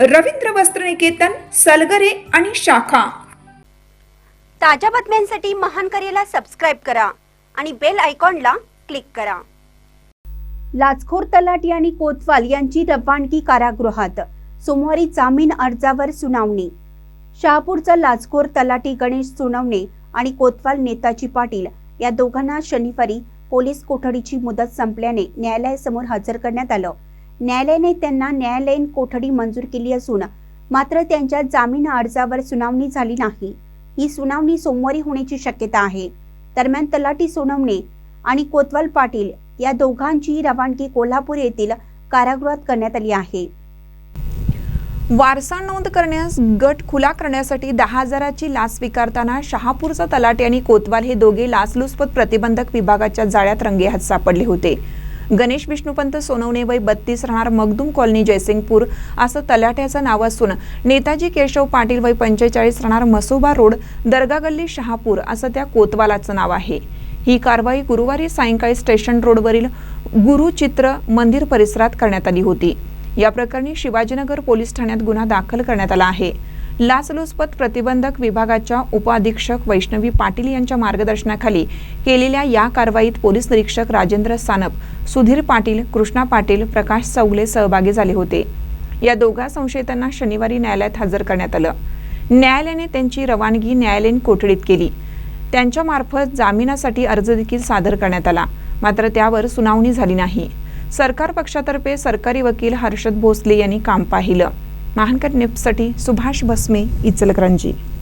रवींद्र वस्त्रनिकेतन सलगरे आणि शाखा. ताज्या बातम्यांसाठी महान करेला सबस्क्राईब करा आणि बेल आयकॉनला क्लिक करा. लाचखोर तलाटी आणि कोतवाल यांची रवानगी कारागृहात. सोमवारी जामीन अर्जावर सुनावणी. शहापूरचा लाचखोर तलाटी गणेश सोनवणे आणि कोतवाल नेताजी पाटील या दोघांना शनिवारी पोलीस कोठडीची मुदत संपल्याने न्यायालयासमोर हजर करण्यात आलं. न्यायालयाने त्यांना न्यायालयीन कोठडी मंजूर केली असून मात्र त्यांच्या जामीन अर्जावर सुनावणी झाली नाही. ही सुनावणी सोमवारी होण्याची शक्यता आहे. दरम्यान तलाठी सोनवणे आणि कोतवाल पाटील या दोघांची रवानगी कोल्हापूर येथील कारागृहात करण्यात आली आहे. वारसा नोंद करण्यास गट खुला करण्यासाठी दहा हजाराची लाच स्वीकारताना शहापूरचा तलाटी आणि कोतवाल हे दोघे लाचलुचपत प्रतिबंधक विभागाच्या जाळ्यात रंगेहात सापडले होते. गणेश विष्णुपंत सोनवणे वय बत्तीस राहणार मगदूम कॉलनी जयसिंगपूर. असं तलाट्याचं नाव असून नेताजी केशव पाटील वय पंचेचाळीस राहणार मसोबा रोड दर्गा गल्ली शहापूर असं त्या कोतवालाचं नाव आहे. ही कारवाई गुरुवारी सायंकाळी स्टेशन रोडवरील गुरुचित्र मंदिर परिसरात करण्यात आली होती. या प्रकरणी शिवाजीनगर पोलीस ठाण्यात गुन्हा दाखल करण्यात आला आहे. लाचलुचपत प्रतिबंधक विभागाच्या उपअधीक्षक वैष्णवी पाटील यांच्या मार्गदर्शनाखाली केलेल्या या कारवाईत पोलीस निरीक्षक राजेंद्र सानप सुधीर पाटील कृष्णा पाटील प्रकाश चौगले सहभागी झाले होते. या दोघा संशयितांना शनिवारी न्यायालयात हजर करण्यात आलं. न्यायालयाने त्यांची रवानगी न्यायालयीन कोठडीत केली. त्यांच्यामार्फत जामिनासाठी अर्ज देखील सादर करण्यात आला. मात्र त्यावर सुनावणी झाली नाही. सरकार पक्षातर्फे सरकारी वकील हर्षद भोसले यांनी काम पाहिलं. महानकर न्यूजसाठी सुभाष भस्मे इचलकरंजी.